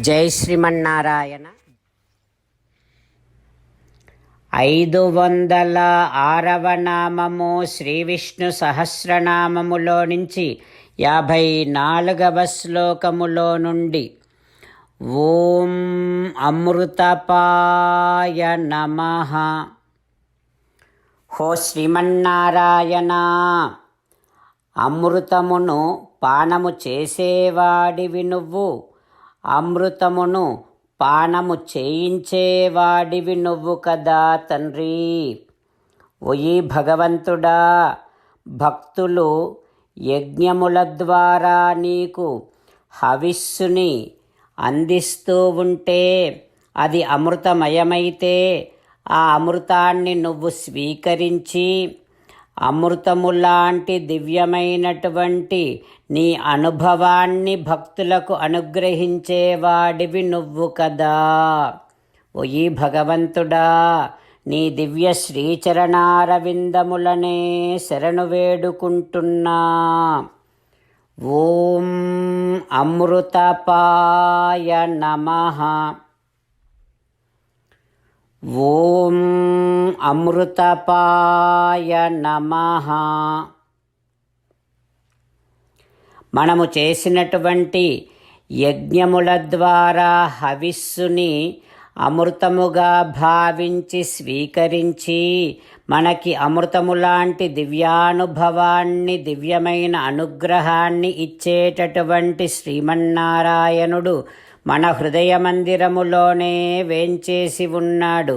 జై శ్రీమన్నారాయణ. ఐదు వందల ఆరవ నామము శ్రీ విష్ణు సహస్రనామములో నుంచి యాభై నాలుగవ శ్లోకములో నుండి ఓం అమృతపాయ నమ. హో శ్రీమన్నారాయణ అమృతమును పానము చేసేవాడివి నువ్వు. అమృతమును పానము చేయించేవాడివి నువ్వు కదా తండ్రి. ఒయి భగవంతుడా భక్తులు యజ్ఞముల ద్వారా నీకు హవిస్సుని అందిస్తూ ఉంటే అది అమృతమయమైతే ఆ అమృతాన్ని నువ్వు స్వీకరించి అమృతములాంటి దివ్యమైనటువంటి నీ అనుభవాన్ని భక్తులకు అనుగ్రహించేవాడివి నువ్వు కదా. ఓయి భగవంతుడా నీ దివ్య శ్రీచరణారవిందములనే శరణు వేడుకుంటున్నా. ఓం అమృతపాయ నమః. ఓ అమృతపాయ నమ మనము చేసినటువంటి యజ్ఞముల ద్వారా హవిస్సుని అమృతముగా భావించి స్వీకరించి మనకి అమృతము లాంటి దివ్యానుభవాన్ని దివ్యమైన అనుగ్రహాన్ని ఇచ్చేటటువంటి శ్రీమన్నారాయణుడు మన హృదయ మందిరములోనే వేంచేసి ఉన్నాడు.